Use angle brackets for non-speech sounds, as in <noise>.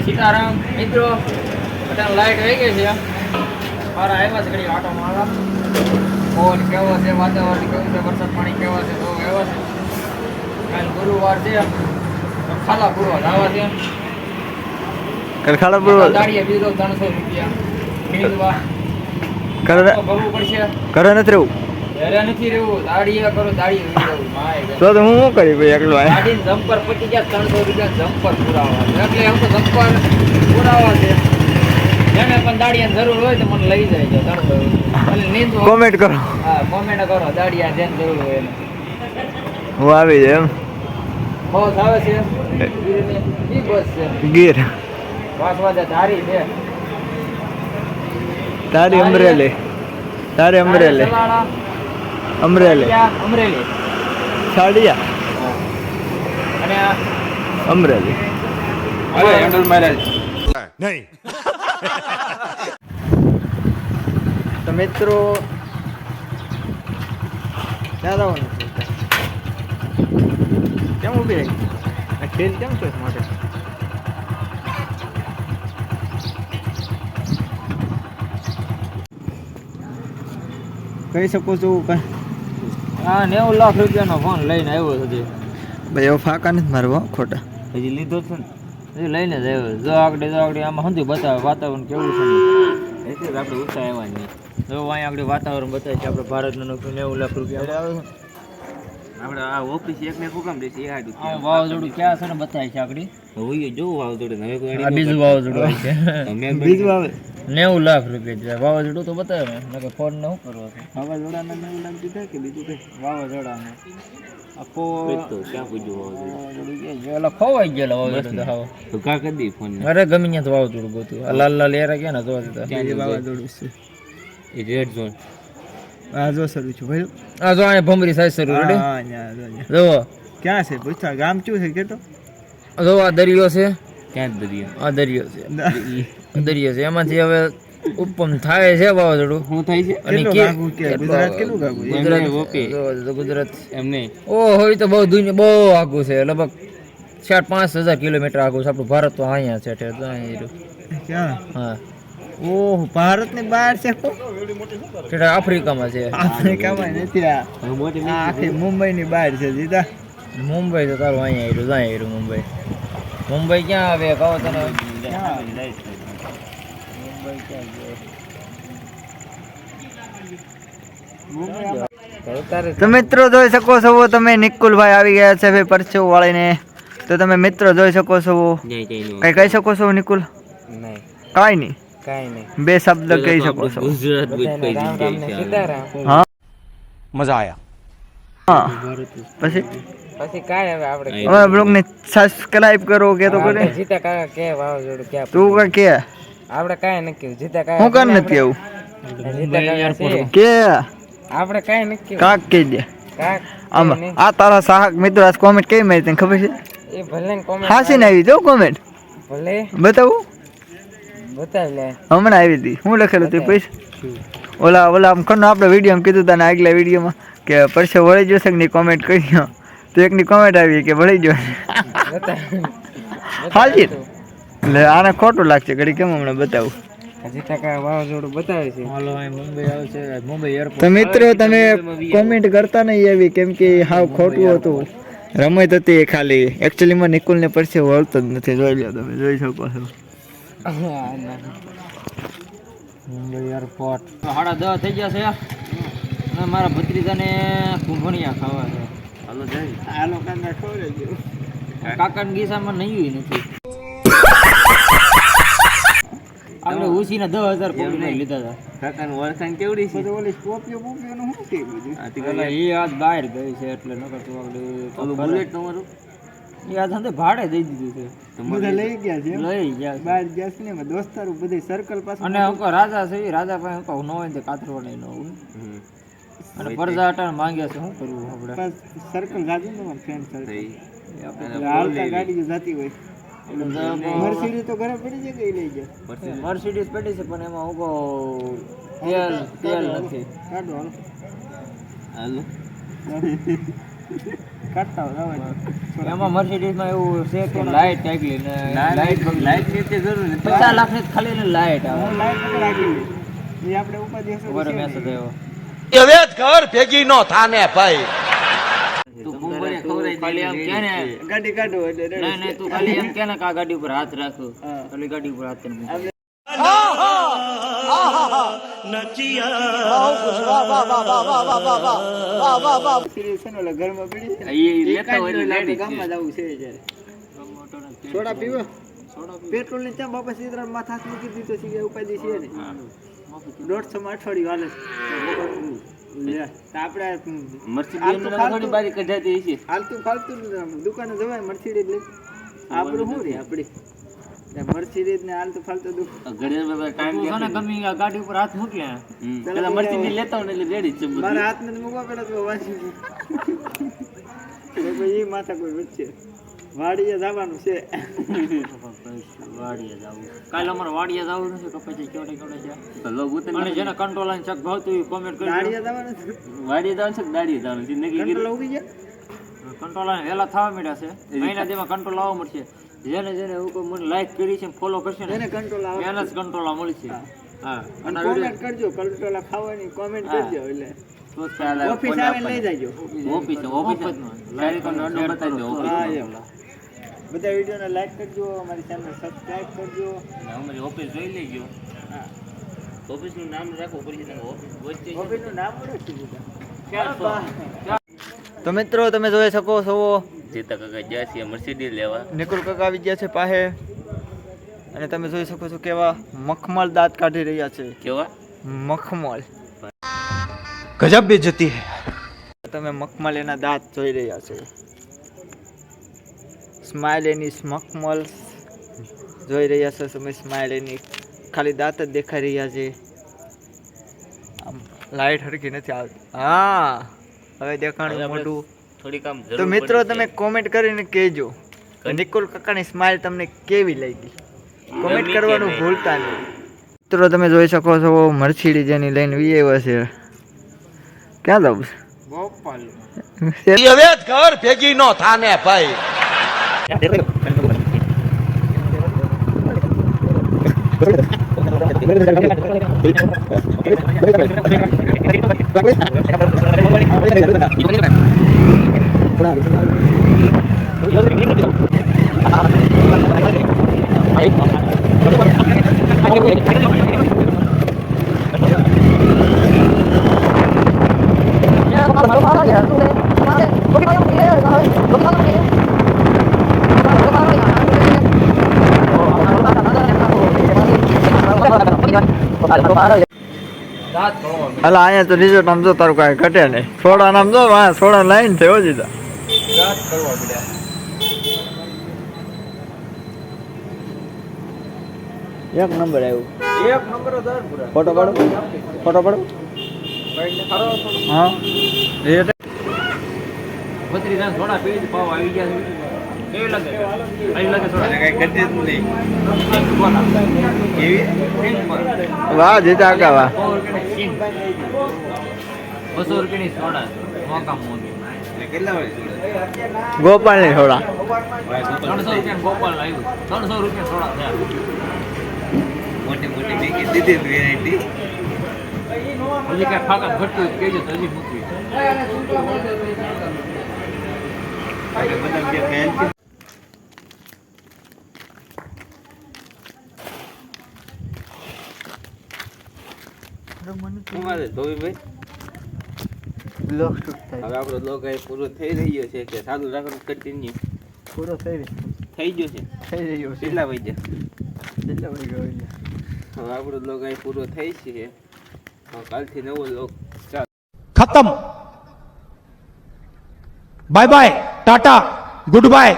જય સીતારામ મિત્રો બધા લાઈટ વહી ગઈ છે. મારા આવ્યા છે ઘડી આટો મારા ફોન કેવો છે વાતાવરણ કેવું છે વરસાદ પાણી કેવા છે બહુ એવા છે. કાલ ગુરુવાર છે. તો ખાલા પૂરવા લાવવા છે કરખાડા પૂરો દાડીએ બીજો ત્રણસો રૂપિયા. કરે નથી રહેવું? તો તો હું શું કરી ભાઈ એકલો જમ્પર પતી ગયા ત્રણસો રૂપિયા જમ્પર પુરાવા એટલે એમ તો જમ્પર પુરાવા છે. જેને પણ દાડિયાની જરૂર હોય તો મને લઈ જાય ત્રણસો કોમેન્ટ કરો. હા કોમેન્ટ કરો દાડિયા જેને જરૂર હોય એને. હું આવી એમ? બસ આવે છે. બસ છે. ગીર. વાગે ધારી છે. તારી અમરેલી. તારી અમરેલી. અમરેલી. અમરેલી. સાડિયા અને આ? અમરેલી. અરે હેન્ડલ મારે તો મિત્રો ક્યાં જવાનું કેમ ઊભી રહી? આ ખેલ કેમ છે માટે? કહી શકો છો કઈ હા નેવું લાખ રૂપિયાનો ફોન લઈને આવ્યો સુધી ભાઈ એવો ફાકા નથી મારવો ખોટા. હજી લીધો છે ને. હજી લઈને જ આવ્યો. જો આગળ જો આગળ આમાં સુધી બતાવે વાતાવરણ કેવું છે એટલે આપણે ઉત્સાહ એવા નહીં. જો અહીંયા આગળ વાતાવરણ બતાવે છે આપણે ભારતનું નોકરી નેવું લાખ રૂપિયા. આવે છે. આપણે આ ઓફિસ એક ને કોકમ કામ દેશે એ હાડું આ વાવાઝોડું ક્યાં છે ને બતાવે છે આગળ? હોય જોવું વાવતોડે હવે કોઈ બીજું વાવાઝોડું છે. બીજું આવે. નેવું લાખ રૂપિયા દીધા. વાવાઝોડું તો બતાવે. ને નકર ફોન ને કરવો વાવાઝોડાના નેવું લાખ દીધા કે બીજું કઈ? વાવાઝોડાને. આખો ક્યાં પૂજ્યું વાવાઝોડું? ક્યાં? ઓલા ખોવાઈ ગયેલા વાવાઝોડું તો હાવ. તો કા કદી ફોન અરે ગમે ત્યાં તો વાવાઝોડું ગોતું. આ લાલ લાલ એરા ગયા ને જોવા જતા? વાવાઝોડું છે. એ રેડ ઝોન આ જો શરૂ છું. ભાઈ. આ જો અહીંયા ભમરી સાઈઝ શરૂ રેડી. જો, જોવો ક્યાં છે? પૂછતા. ગામ શું છે? કેતો? આ જો આ દરિયો છે. ક્યાં જ દરિયા? આ દરિયો છે. દરિયો છે. એમાંથી હવે ઉપમ થાય છે વાવાઝોડું. શું થાય છે? અને કે- ગુજરાત કેટલું? ગુજરાત ઓકે. ગુજરાત. એમ નહીં. ઓ હોય તો બહુ દુનિયા બહુ આગું છે. લગભગ ચાર પાંચ હજાર કિલોમીટર આગું છે. આપણું ભારત તો અહીંયા છે ઠેર તો ક્યાં? હા. ઓહ ભારતની બહાર છે કો? આફ્રિકામાં છે. આફ્રિકામાં નથી આ. આ આખી મુંબઈ ની બહાર છે જીતા મુંબઈ તો તારું અહીંયા આવ્યું ત્યાં આવ્યું મુંબઈ. મુંબઈ ક્યાં આવે? કહો તને તારે તો મિત્રો જોઈ શકો છો તમે નિકુલભાઈ આવી ગયા છે ભાઈ પરચો વાળીને તો તમે મિત્રો જોઈ શકો છો કઈ કહી શકો છો નિકુલ? કાઈ નહીં. કાંઈ નહીં. બે શબ્દ કહી શકો છો. હા. મજા સીતારામ હા. પછી? પછી કાય હવે આપણે હવે બ્લોગ ને સબસ્ક્રાઇબ કરો કે તો કરે જીતા કાકા કે વાવ જોડ કે તું કે? આપણે કાંઈ નક્કી જીતા હું કર નથી છે કે? આપણે કાંઈ નક્કી કાક કહી દે. કાક આમ આ તારા સાહક મિત્રો આજ કોમેન્ટ કેવી મારી તને ખબર છે? એ ભલે કોમેન્ટ હાસી ને આવી જો કોમેન્ટ ભલે. બતાવું? બતાવ લે. હમણાં આવી હતી. હું લખેલું તે પૈસા? ઓલા ઓલા આમ ખનો આપણે વીડિયો કીધું તને આગલા વિડીયોમાં કે પરસે વળી જશે કે નહીં કોમેન્ટ કરી તો એકની કોમેન્ટ આવી કે વળી જો હાજી. એટલે આને ખોટું લાગશે ઘડી કેમ હમણાં બતાવું? કાકા વાવાઝોડું બતાવે છે. હાલો મુંબઈ આવશે મુંબઈ એરપોર્ટ તો મિત્રો તમે કોમેન્ટ કરતા નહીં એવી કેમ કે હાવ ખોટું હતું. રમત હતી એ ખાલી. એકચ્યુઅલીમાં નિકુલને પરસે વળતો જ નથી જોઈ લો તમે જોઈ શકો છો. મુંબઈ એરપોર્ટ સાડા દસ થઈ ગયા છે. મારા ભત્રીજાને કુંભણિયા ખાવા છે. હાલો જાય. આ લોકોને ખબર જ કાકાના ગીસામાં નહીં નથી. આપણે ઉસીને દસ હજાર લીધા હતા. કાકાનું વળખાણ કેવડી છે? ઓલી સ્કોર્પિયો બોપિયોનું શું કે બધું? આ તે એ આજ બહાર ગઈ છે એટલે નકર તું આપણે ઓલું બુલેટ તમારું? ભાડે દઈ દીધું છે. બધા લઈ ગયા છે લઈ ગયા છે. બહાર ગયા છે ને દોસ્તારું બધે સર્કલ પાસે અને અંકો રાજા છે રાજા પાસે અંકો ન હોય તો કાતરવા નહીં ન હોય. અને પરજા અટાણ માંગ્યા છે શું કરવું આપણે? સર્કલ રાજુ ને ફ્રેન્ડ સર્કલ. આપણે ગાડી જતી હોય. મર્સિડીઝ તો ઘરે પડી છે કે લઈ જાય મર્સિડીઝ પડી છે પણ એમાં ઉગો તેલ તેલ નથી. કાઢો હાલો. હાલો. હોય એમાં મર્સિડીઝમાં એવું છે કે લાઇટ આગલી ને લાઇટ લાઈટની જરૂર નથી. પચાસ લાખની ખાલી ને લાઇટ આવે. હું લાઈટ વગર આગળ એ આપણે ઉપાધિ હવે ઘર ભેગી નો થાને ભાઈ. ખાલી એમ કે ને ગાડી કાઢો એટલે નહીં નહીં તું ખાલી એમ કે ને કે આ ગાડી ઉપર હાથ રાખો. ખાલી ગાડી ઉપર હાથ મૂકો. ને? એટલે. સોડા પીવો? પેટ્રોલની ત્યાં બાપા સીધા માથા મૂકી દીધો છે ઉપાધિ છે ને. દોઢસો માં અઠવાડિયું હાલે છે. મર્સિડીઝ ફાલતું- થોડી બારી કઢાતી હશે. હાલતું ફાલતું જ આમ દુકાને જવાય મર્સિડીઝ લઈ આપણું શું રે આપડી મર્સિડીઝ ને હાલતું ફાલતું દુકાન. ઘરે બધા ટાઈમ તું છે ને ગમે આ ગાડી ઉપર હાથ મૂક્યા પેલા મર્સિડીઝ લેતા હોય એટલે રેડી છે મારા હાથ ને મૂકવા પડે તો વાંચી એ <laughs> માથા કોઈ વચ્ચે. વાડીએ જવાનું છે. <laughs> વાડીએ જાવું કાલે અમારે વાડીએ જવું નથી કપાઈ કેવડે કેવડે છે. તો લોગ ઉતર અને જેને કંટ્રોલ અને ચક ભાવતું હોય કોમેન્ટ કરી જવાનું છે વાડી જવાનું છે કે દાડી જવાનું? છે નક્કી કંટ્રોલ ઉગી ગયા કંટ્રોલ અને વહેલા થવા માંડ્યા છે. મહિના દેમાં કંટ્રોલ આવવા મળશે. જેને જેને હુકમ મને લાઈક કરી છે ફોલો કરશે ને એને કંટ્રોલ આવે એને જ કંટ્રોલ મળશે હા. અને કોમેન્ટ કરજો કંટ્રોલ ખાવાની કોમેન્ટ કરજો એટલે. તો જ ઓફિસ આવે ઓફિસ લઈ જાજો. ઓફિસ ઓફિસ લાઈક અને ઓફિસ એમ. બધા વિડીયોને લાઈક કરજો અમારી ચેનલ સબસ્ક્રાઈબ કરજો. અને અમારી ઓફિસ જોઈ લેજો. હા. ઓફિસનું નામ રાખવું પડશે તમે ઓફિસ વચ્ચે ઓફિસનું નામ ઓળખી તો મિત્રો તમે જોઈ શકો છો. જીતા કાકા ગયા છે મર્સિડીઝ લેવા. નિકુલ કાકા આવી ગયા છે પાસે અને તમે જોઈ શકો છો કેવા મખમલ દાંત કાઢી રહ્યા છે. કેવા? મખમલ. ગજબ બેજતી હે. તમે મખમલ એના દાંત જોઈ રહ્યા છો. સ્માઇલ એની સ્મકમલ જોઈ રહ્યા છો તમે સ્માઇલ એની ખાલી દાંત જ દેખાઈ રહ્યા છે. આમ લાઈટ હરખી નથી આવતી. હા હવે દેખાણું મોઢું. થોડીક આમ તો મિત્રો તમે કોમેન્ટ કરીને કહેજો. નિકુલ કાકાની સ્માઇલ તમને કેવી લાગી? કોમેન્ટ કરવાનું ભૂલતા નહીં. મિત્રો તમે જોઈ શકો છો મરછીડી જેની લઈને વી આવ્યા છે. ક્યાં જાવ છે? હવે ઘર ભેગી નો થાને ભાઈ. ya kemarin ya અલા અહીંયા તો રિઝલ્ટ આમ જો તારું કાંઈ ઘટે નહીં. થોડા નામ જો હા થોડા લાઈન થયો જીતા એક નંબર આવ્યું. એક નંબર ફોટો પાડો. ફોટો પાડો. હા. રેટ બત્રી દાંત થોડા પેજ પાવ આવી ગયા છે. કેવી લાગે આવી લાગે થોડા કઈ કરતી જ નહીં સિંગ બોલા કેવી સિંગ બોલા વાહ. જીતા કાકા વાહ સો રૂપિયાની સિંગ બસો રૂપિયાની સોડા મોકા મોંઘી કેટલા વાળી ગોપાલની સોડા ત્રણસો રૂપિયા ગોપાલ આવ્યું ત્રણસો રૂપિયા સોડા થયા મોટી મોટી મેગી દીધી વેરાયટી હજી કાંઈ ફાકા ઘટતું હોય તો કહેજો, તો હજી મૂકવી બધા જે ફેલ અમારે ધોબીભાઈ લોક શૂટ થાય થઈ ગયો છે? થઈ રહ્યો છે. હવે આપણો લોગ પૂરો થઈ છે. કાલથી નવો લોગ ચાલ. ખતમ. Bye bye tata good bye